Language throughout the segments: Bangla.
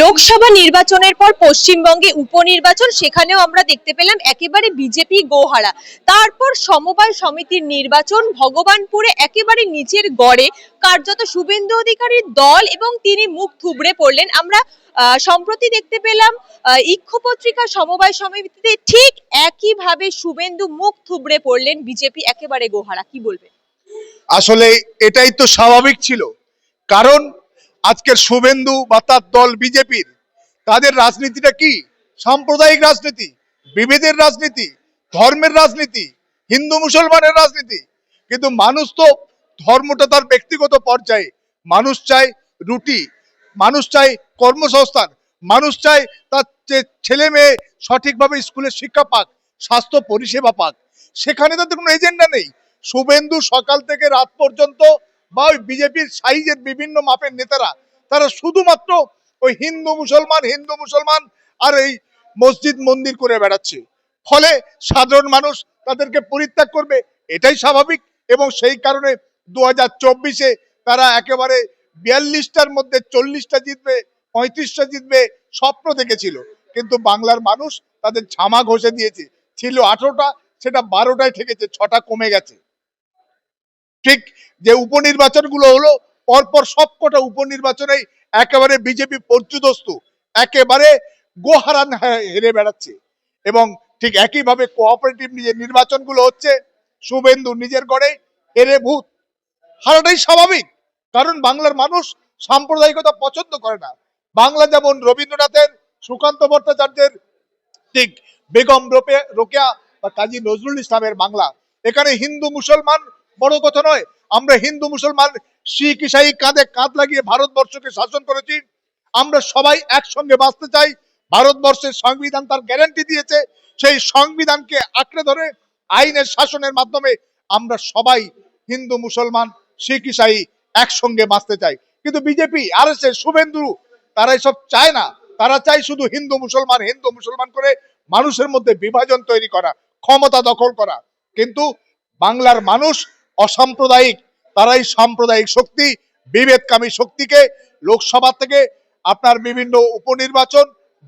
লোকসভা নির্বাচনের পর পশ্চিমবঙ্গে উপনির্বাচন, সেখানেও আমরা দেখতে পেলাম একেবারে বিজেপি গোহারা। তারপর সমবায় সমিতির নির্বাচন, ভগবানপুরে একেবারে নিচের গড়ে কার্যত শুভেন্দু অধিকারীর দল এবং তিনি মুখ থুবড়ে পড়লেন। আমরা সম্প্রতি দেখতে পেলাম ইক্ষ পত্রিকা সমবায় সমিতিতে ঠিক একইভাবে শুভেন্দু মুখ থুবড়ে পড়লেন বিজেপি একেবারে গোহারা। কি বলবেন? আসলে এটাই তো স্বাভাবিক ছিল। কারণ আজকের শুভেন্দু বা তার দল বিজেপির, তাদের রাজনীতিটা কি? সাম্প্রদায়িক রাজনীতি, বিভেদের রাজনীতি, ধর্মের রাজনীতি, হিন্দু মুসলমানের রাজনীতি। কিন্তু মানুষ তো ধর্মটা তার ব্যক্তিগত পর্যায়ে। মানুষ চায় রুটি, মানুষ চায় কর্মসংস্থান, মানুষ চায় তার ছেলে মেয়ে সঠিকভাবে স্কুলে শিক্ষা পাক, স্বাস্থ্য পরিষেবা পাক। সেখানে তাদের কোনো এজেন্ডা নেই। শুভেন্দু সকাল থেকে রাত পর্যন্ত বা ওই বিজেপির সাইজের বিভিন্ন মাপের নেতারা, তারা শুধুমাত্র ওই হিন্দু মুসলমান হিন্দু মুসলমান আর এই মসজিদ মন্দির করে বেড়াচ্ছে। ফলে সাধারণ মানুষ তাদেরকে পরিত্যাগ করবে, এটাই স্বাভাবিক এবং সেই কারণে দু হাজার চব্বিশে তারা একেবারে বিয়াল্লিশটার মধ্যে চল্লিশটা জিতবে, পঁয়ত্রিশটা জিতবে, স্বপ্ন দেখেছিল। কিন্তু বাংলার মানুষ তাদের ঝামা ঘষে দিয়েছে। ছিল আঠেরোটা, সেটা বারোটায় ঠেকেছে, ছটা কমে গেছে। ঠিক যে উপনির্বাচনগুলো হলো, পরপর সবকটা উপনির্বাচনেই একেবারে বিজেপি পর্যুদস্তু একেবারে গোহারান হেরে বেড়াচ্ছে। এবং ঠিক একইভাবে কোঅপারেটিভ যে নির্বাচনগুলো হচ্ছে, শুভেন্দু নিজের গড়ে হেরে ভূত। হারাটাই স্বাভাবিক, কারণ বাংলার মানুষ সাম্প্রদায়িকতা পছন্দ করে না। বাংলা যেমন রবীন্দ্রনাথের, সুকান্ত ভট্টাচার্যের, ঠিক বেগম রোপে, রোকেয়া বা কাজী নজরুল ইসলামের বাংলা। এখানে হিন্দু মুসলমান বড় কথা নয়, আমরা হিন্দু, মুসলমান, শিখ, ইসাই কাঁধে কাঁধ লাগিয়ে ভারতবর্ষকে শাসন করেছি। আমরা সবাই একসঙ্গে বাঁচতে চাই। ভারতবর্ষের সংবিধান তার গ্যারান্টি দিয়েছে। সেই সংবিধানকে আঁকড়ে ধরে আইনের শাসনের মাধ্যমে আমরা সবাই হিন্দু, মুসলমান, শিখ, ইসাই একসঙ্গে বাঁচতে চাই। কিন্তু বিজেপি আর এস শুভেন্দু, তারা এসব চায় না। তারা চায় শুধু হিন্দু, মুসলমান হিন্দু, মুসলমান করে মানুষের মধ্যে বিভাজন তৈরি করা, ক্ষমতা দখল করা। কিন্তু বাংলার মানুষ অসাম্প্রদায়িক, তারাই সাম্প্রদায়িক শক্তি, বিভেদকামী শক্তিকে লোকসভা থেকে আপনার বিভিন্ন উপনির্বাচন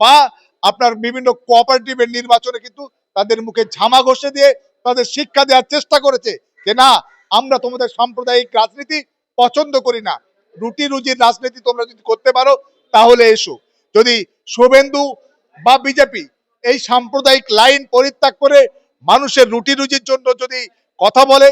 বা আপনার বিভিন্ন কোঅপারেটিভের নির্বাচনে কিন্তু তাদের মুখে ঝামা ঘষে দিয়ে তাদের শিক্ষা দেওয়ার চেষ্টা করেছে যে না, আমরা তোমাদের সাম্প্রদায়িক রাজনীতি পছন্দ করি না। রুটি রুজির রাজনীতি তোমরা যদি করতে পারো, তাহলে এসো। যদি শুভেন্দু বা বিজেপি এই সাম্প্রদায়িক লাইন পরিত্যাগ করে মানুষের রুটি রুজির জন্য যদি কথা বলে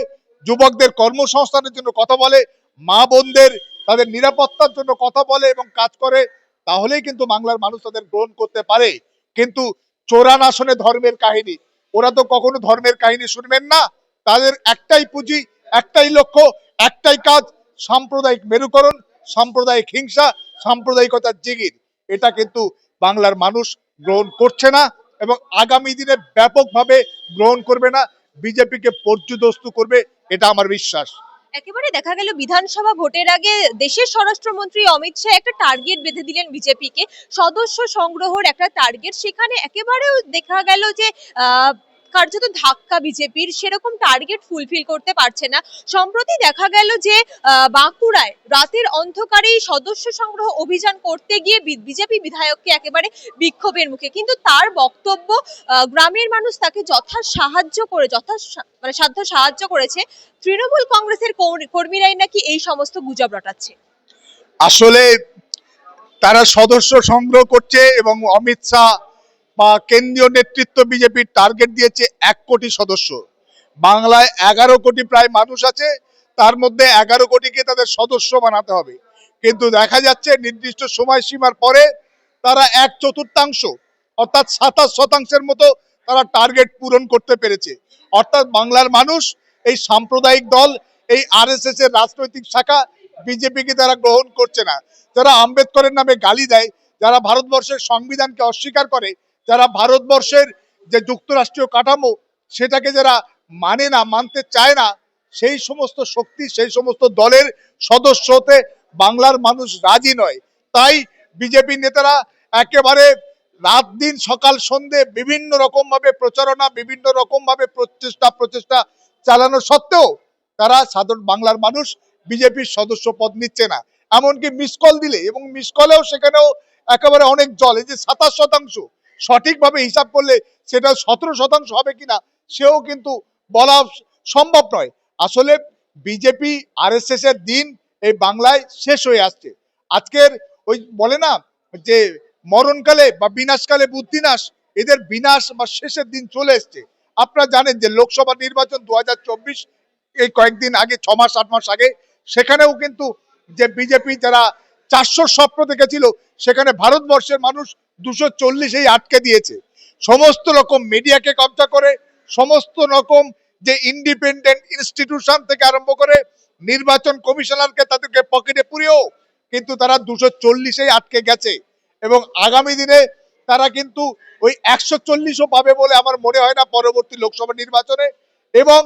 যুবকদের কর্মসংস্থানের জন্য কথা বলে, মা বোনদের তাদের নিরাপত্তার জন্য কথা বলে এবং কাজ করে, তাহলেই কিন্তু বাংলার মানুষ তাদের গ্রহণ করতে পারে। কিন্তু চোরান আসনে ধর্মের কাহিনী, ওরা তো কখনো ধর্মের কাহিনী শুনবেন না। তাদের একটাই পুঁজি, একটাই লক্ষ্য, একটাই কাজ, সাম্প্রদায়িক মেরুকরণ, সাম্প্রদায়িক হিংসা, সাম্প্রদায়িকতার জিগির। এটা কিন্তু বাংলার মানুষ গ্রহণ করছে না এবং আগামী দিনে ব্যাপকভাবে গ্রহণ করবে না। বিজেপিকে পর্যুদস্তু করবে এটা আমার বিশ্বাস। একেবারে দেখা গেল বিধানসভা ভোটের আগে দেশের স্বরাষ্ট্রমন্ত্রী অমিত শাহ একটা টার্গেট বেঁধে দিলেন বিজেপিকে। সদস্য সংগ্রহের একটা টার্গেট সেখানে একেবারেও দেখা গেল যে কার্যত ধাক্কা বিজেপির, সেরকম টার্গেট ফুলফিল করতে পারছে না। সম্প্রতি দেখা গেল যে বাঁকুড়ায় রাতের অন্ধকারেই সদস্য সংগ্রহ অভিযান করতে গিয়ে বিজেপি বিধায়ককে একেবারে বিক্ষোভের মুখে। কিন্তু তার বক্তব্য গ্রামের মানুষ তাকে যথা সাহায্য করে, যথা মানে সাধ্য সাহায্য করেছে। তৃণমূল কংগ্রেসের কর্মীরাই নাকি এই সমস্ত গুজব রটাচ্ছে। আসলে তারা সদস্য সংগ্রহ করছে এবং অমিত শাহ বা কেন্দ্রীয় নেতৃত্ব বিজেপির টার্গেট দিয়েছে এক কোটি সদস্য। বাংলায় এগারো কোটি প্রায় মানুষ আছে, তার মধ্যে এগারো কোটিকে তাদের সদস্য বানাতে হবে। কিন্তু দেখা যাচ্ছে নির্দিষ্ট সময়সীমার পরে তারা এক চতুর্থাংশ, অর্থাৎ সাতাশ শতাংশের মতো তারা টার্গেট পূরণ করতে পেরেছে। অর্থাৎ বাংলার মানুষ, এই সাম্প্রদায়িক দল, এই আরএসএস এর রাজনৈতিক শাখা বিজেপিকে তারা গ্রহণ করছে না। যারা আম্বেদকরের নামে গালি দেয়, যারা ভারতবর্ষের সংবিধানকে অস্বীকার করে যারা ভারতবর্ষের যে যুক্তরাষ্ট্রীয় কাঠামো সেটাকে যারা মানে না, মানতে চায় না, সেই সমস্ত শক্তি, সেই সমস্ত দলের সদস্য হতে বাংলার মানুষ রাজি নয়। তাই বিজেপি নেতারা একেবারে রাত দিন সকাল সন্ধে বিভিন্ন রকম ভাবে প্রচারণা, বিভিন্ন রকম ভাবে প্রচেষ্টা প্রচেষ্টা চালানো সত্ত্বেও তারা সাধারণ বাংলার মানুষ বিজেপির সদস্য পদ নিচ্ছে না। এমনকি মিস কল দিলে এবং মিস কলেও সেখানেও একেবারে অনেক জল, এই যে সাতাশ শতাংশ সঠিকভাবে হিসাব করলে সেটা সতেরো শতাংশ হবে কিনা, সেও কিন্তু বলা সম্ভব নয়। আসলে বিজেপি, আরএসএস এর দিন এই বাংলায় শেষ হয়ে আসছে। আজকের ওই বলে না যে মরণকালে বা বিনাশকালে বুদ্ধিনাশ, এদের বিনাশ বা শেষের দিন চলে এসছে। আপনারা জানেন যে লোকসভা নির্বাচন দু হাজার চব্বিশ, এই কয়েকদিন আগে, ছ মাস, আট মাস আগে, সেখানেও কিন্তু যে বিজেপি যারা চারশো স্বপ্ন দেখেছিল, সেখানে ভারতবর্ষের মানুষ দুশো চল্লিশেই আটকে দিয়েছে। সমস্ত রকম মিডিয়াকে কবজা করে, সমস্ত রকম যে ইন্ডিপেন্ডেন্ট ইনস্টিটিউশন থেকে আরম্ভ করে নির্বাচন কমিশনারকে তাদেরকে পকেটে পুরেও কিন্তু তারা দুশো চল্লিশেই আটকে গেছে। এবং আগামী দিনে তারা কিন্তু ওই একশো চল্লিশও পাবে বলে আমার মনে হয় না পরবর্তী লোকসভা নির্বাচনে। এবং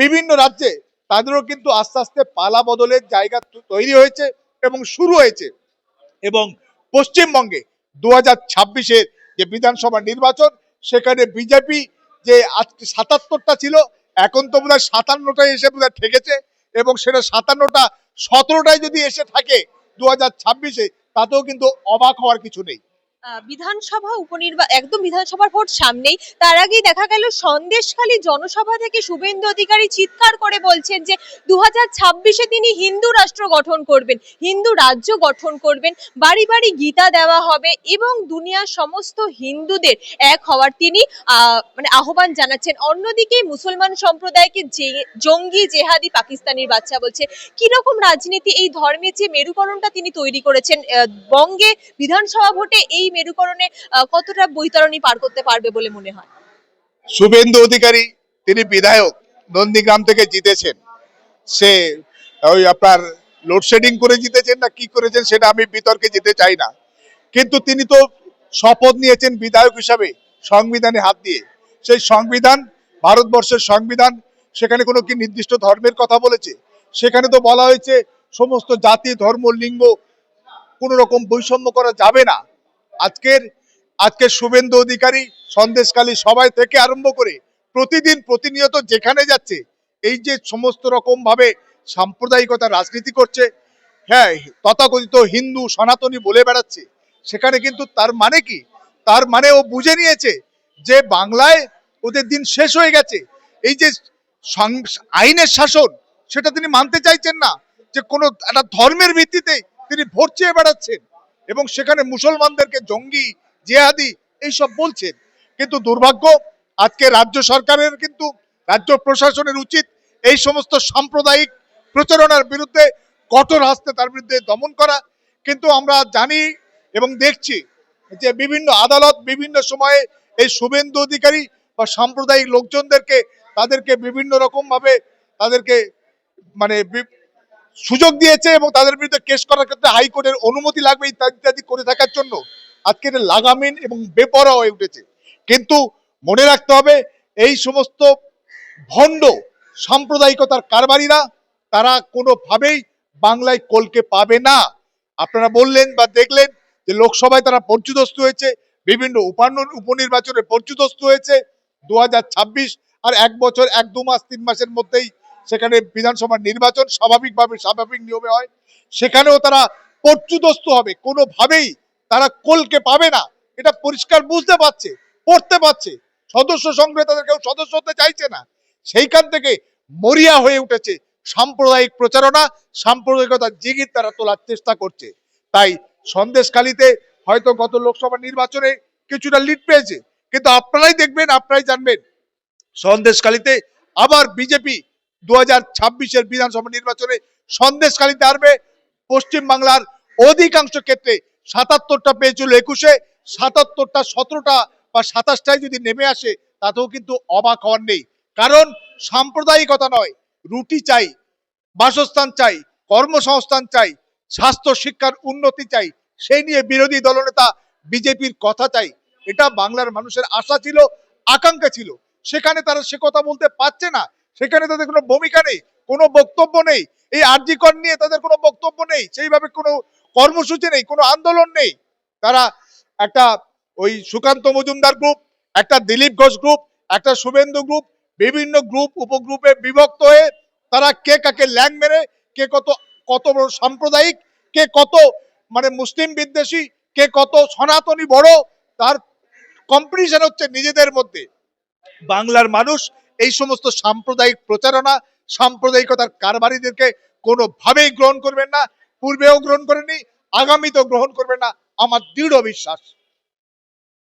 বিভিন্ন রাজ্যে তাদেরও কিন্তু আস্তে আস্তে পালা বদলের জায়গা তৈরি হয়েছে। এবং শুরু হয়েছে। এবং পশ্চিমবঙ্গে দু হাজার ছাব্বিশের যে বিধানসভা নির্বাচন, সেখানে বিজেপি যে আজকে সাতাত্তরটা ছিল, এখন তো বোধহয় সাতান্নটায় এসে বোধহয় ঠেকেছে এবং সেটা সাতান্নটা সতেরোটায় যদি এসে থাকে দু হাজার ছাব্বিশে, তাতেও কিন্তু অবাক হওয়ার কিছু নেই। বিধানসভা উপনির্বাচন একদম বিধানসভার ভোট সামনেই। তার আগেই দেখা গেল সন্দেশখালী জনসভা থেকে শুভেন্দু অধিকারী চিৎকার করে বলছেন যে দু হাজার ছাব্বিশে তিনি হিন্দু রাষ্ট্র গঠন করবেন, হিন্দু রাজ্য গঠন করবেন, বাড়ি বাড়ি গীতা দেওয়া হবে এবং দুনিয়ার সমস্ত হিন্দুদের এক হওয়ার তিনি মানে আহ্বান জানাচ্ছেন। অন্যদিকে মুসলমান সম্প্রদায়কে যে- জঙ্গি জেহাদি পাকিস্তানির বাচ্চা বলছে, কীরকম রাজনীতি এই ধর্মের যে মেরুকরণটা তিনি তৈরি করেছেন বঙ্গে বিধানসভা ভোটে এই মেরুকরণে কতটা বৈতরণী পার করতে পারবে বলে মনে হয়? শুভেন্দু অধিকারী, তিনি বিধায়ক, নন্দীগ্রাম থেকে জিতেছেন। সে, ওই আপনার লোডশেডিং করে জিতেছেন না কি করেছেন সেটা আমি বিতর্কে যেতে চাই না। কিন্তু তিনি তো শপথ নিয়েছেন বিধায়ক হিসাবে, সংবিধানে হাত দিয়ে। সেই সংবিধান, ভারতবর্ষের সংবিধান, সেখানে কোনো কি নির্দিষ্ট ধর্মের কথা বলেছে? সেখানে তো বলা হয়েছে, সমস্ত জাতি, ধর্ম, লিঙ্গ কোনো রকম বৈষম্য করা যাবে না। আজকের আজকের শুভেন্দু অধিকারী সন্দেশকালী সবাই থেকে আরম্ভ করে প্রতিদিন প্রতিনিয়ত যেখানে যাচ্ছে, এই যে সমস্ত রকম ভাবে সাম্প্রদায়িকতা, রাজনীতি করছে হ্যাঁ তথাকথিত হিন্দু, সনাতনী বলে বেড়াচ্ছে, সেখানে কিন্তু তার মানে কি? তার মানে ও বুঝে নিয়েছে যে বাংলায় ওদের দিন শেষ হয়ে গেছে। এই যে আইনের শাসন, সেটা তিনি মানতে চাইছেন না, যে কোনো একটা ধর্মের ভিত্তিতে তিনি ভোট চেয়ে বেড়াচ্ছেন। এবং সেখানে মুসলমানদেরকে জঙ্গি, জেহাদি এইসব বলছেন। কিন্তু দুর্ভাগ্য, আজকে রাজ্য সরকারের কিন্তু রাজ্য প্রশাসনের উচিত এই সমস্ত সাম্প্রদায়িক প্রচারণার বিরুদ্ধে কঠোর হস্তে তার বিরুদ্ধে দমন করা। কিন্তু আমরা জানি এবং দেখছি যে বিভিন্ন আদালত বিভিন্ন সময়ে এই শুভেন্দু অধিকারী বা সাম্প্রদায়িক লোকজনদেরকে তাদেরকে বিভিন্ন রকম ভাবে তাদেরকে মানে সুযোগ দিয়েছে এবং তাদের বিরুদ্ধে কেস করার ক্ষেত্রে হাইকোর্টের অনুমতি লাগবে ইত্যাদি ইত্যাদি করে থাকার জন্য আজকে এটা লাগামহীন এবং বেপরা হয়ে উঠেছে। কিন্তু মনে রাখতে হবে, এই সমস্ত ভণ্ড সাম্প্রদায়িকতার কারবারিরা তারা কোনোভাবেই বাংলায় কলকে পাবে না। আপনারা বললেন বা দেখলেন যে লোকসভায় তারা পর্যুদস্ত হয়েছে, বিভিন্ন উপান্ন উপনির্বাচনে পর্যুদস্ত হয়েছে, দু হাজার ছাব্বিশ আর এক বছর, এক দু মাস, তিন মাসের মধ্যেই সেখানে বিধানসভার নির্বাচন স্বাভাবিকভাবে স্বাভাবিক নিয়মে হয়, সেখানেও তারা পর্যুদস্ত হবে। কোনোভাবেই তারা কলকে পাবে না। এটা পরিষ্কার বুঝতে পারছে, পড়তে পারছে। সদস্য সংগ্রহে তাদের কেউ সদস্য হতে চাইছে না। সেইখান থেকে মরিয়া হয়ে উঠেছে সাম্প্রদায়িক প্রচারণা সাম্প্রদায়িকতার জিগির তারা তোলার চেষ্টা করছে। তাই সন্দেশখালিতে হয়তো গত লোকসভা নির্বাচনে কিছুটা লিড পেয়েছে। কিন্তু আপনারাই দেখবেন, আপনারাই জানবেন, সন্দেশখালিতে আবার বিজেপি দু হাজার ছাব্বিশের বিধানসভা নির্বাচনে সন্দেশখালিতে হারবে। পশ্চিমবাংলার অধিকাংশ ক্ষেত্রে সাতাত্তরটা পেয়েছিল একুশে, সাতাত্তরটা সতেরোটা বা সাতাশটায় যদি নেমে আসে, তাতেও কিন্তু অবাক হওয়ার নেই। কারণ সাম্প্রদায়িকতা নয়, রুটি চাই, বাসস্থান চাই, কর্মসংস্থান চাই, স্বাস্থ্য, শিক্ষার উন্নতি চাই, সেই নিয়ে বিরোধী দলনেতা বিজেপির কথা চাই। এটা বাংলার মানুষের আশা ছিল, আকাঙ্ক্ষা ছিল। সেখানে তারা সে কথা বলতে পারছে না। সেখানে তাদের কোনো ভূমিকা নেই, কোনো বক্তব্য নেই। এই আর্জিকর নিয়ে তাদের কোনো বক্তব্য নেই, সেইভাবে কোনো কর্মসূচি নেই, কোনো আন্দোলন নেই। তারা একটা ওই সুকান্ত মজুমদার গ্রুপ, একটা দিলীপ ঘোষ গ্রুপ, একটা শুভেন্দু গ্রুপ, বিভিন্ন গ্রুপ, উপগ্রুপে বিভক্ত হয়ে তারা কে কাকে ল্যাং মেরে, কে কত কত বড় সাম্প্রদায়িক, কে কত মানে মুসলিম বিদ্বেষী, কে কত সনাতনী বড়, তার কম্পিটিশন হচ্ছে নিজেদের মধ্যে। বাংলার মানুষ এই সমস্ত সাম্প্রদায়িক প্রচারণা, সাম্প্রদায়িকতার কারবারিদেরকে কোনোভাবেই গ্রহণ করবেন না, পূর্বেও গ্রহণ করেনি আগামীতেও গ্রহণ করবেন না। আমার দৃঢ় বিশ্বাস।